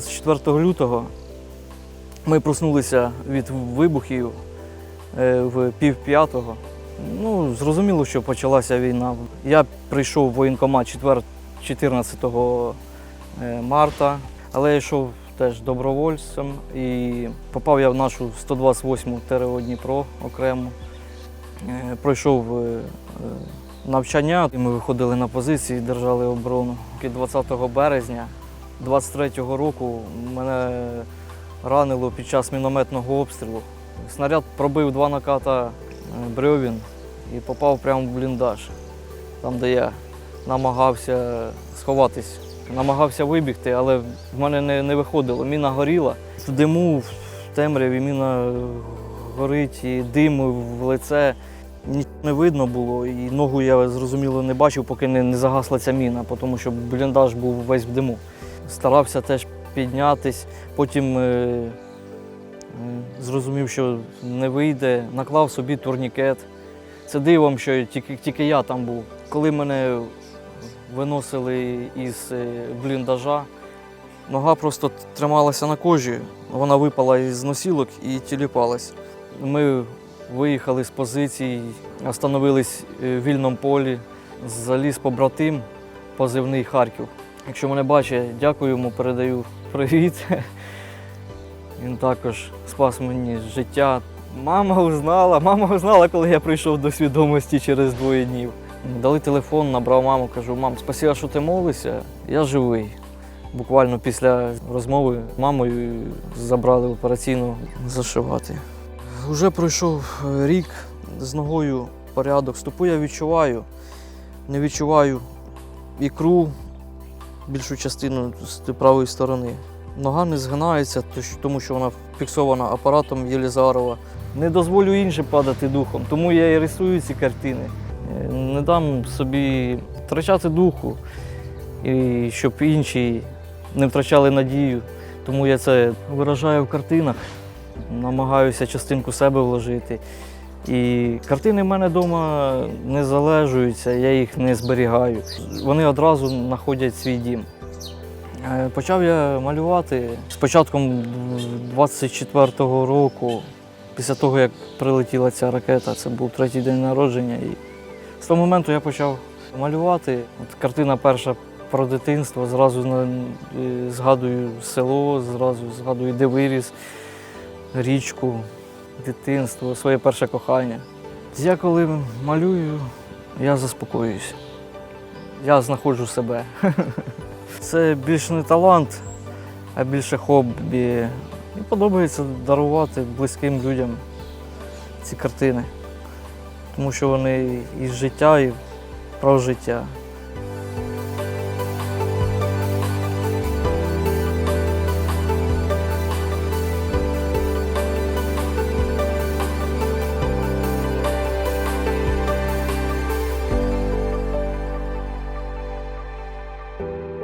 24 лютого ми проснулися від вибухів е, в пів п'ятого. Ну, зрозуміло, що почалася війна. Я прийшов в воєнкомат 14 е, марта, але я йшов теж добровольцем і попав я в нашу 128-му ТРО Дніпро окремо. Е, Пройшов навчання, і ми виходили на позиції, держали оборону. 20 березня 23-го року мене ранило під час мінометного обстрілу. Снаряд пробив два наката е, брьовін і попав прямо в бліндаж, там, де я намагався сховатись. Намагався вибігти, але в мене не, не виходило. Міна горіла. В диму, в темряві міна горить, і дим в лице. Нічого не видно було, і ногу я зрозуміло не бачив, поки не, не загасла ця міна, тому що бліндаж був весь в диму. Старався теж піднятись, потім е, зрозумів, що не вийде, наклав собі турнікет. Це дивом, що тільки, тільки я там був. Коли мене виносили із е, бліндажа, нога просто трималася на кожі, вона випала із носілок і тіліпалась. Ми виїхали з позицій, остановились е, в вільному полі, заліз побратим, позивний Харків. Якщо мене бачить, дякую йому, передаю привіт. Він також спас мені життя. Мама узнала, мама узнала, коли я прийшов до свідомості через двоє днів. Дали телефон, набрав маму, кажу, мам, спасибо, що ти молишся, я живий. Буквально після розмови з мамою забрали операційну зашивати. Уже пройшов рік з ногою порядок. Стопу я відчуваю, не відчуваю ікру, більшу частину з правої сторони. Нога не згинається, тому що вона фіксована апаратом Єлізарова. Не дозволю іншим падати духом, тому я і рисую ці картини. Е, Не дам собі втрачати духу, і щоб інші не втрачали надію. Тому я це виражаю в картинах, намагаюся частинку себе вложити. І картини в мене вдома не залежуються, я їх не зберігаю. Вони одразу знаходять свій дім. Е, Почав я малювати з початком 24-го року, після того, як прилетіла ця ракета, це був третій день народження. І з того моменту я почав малювати. От картина перша про дитинство, зразу е, згадую село, зразу згадую, де виріс, річку, дитинство, своє перше кохання. Я коли малюю, я заспокоююся. Я знаходжу себе. Це більше не талант, а більше хобі. Мені подобається дарувати близьким людям ці картини, тому що вони із життя, і про життя. you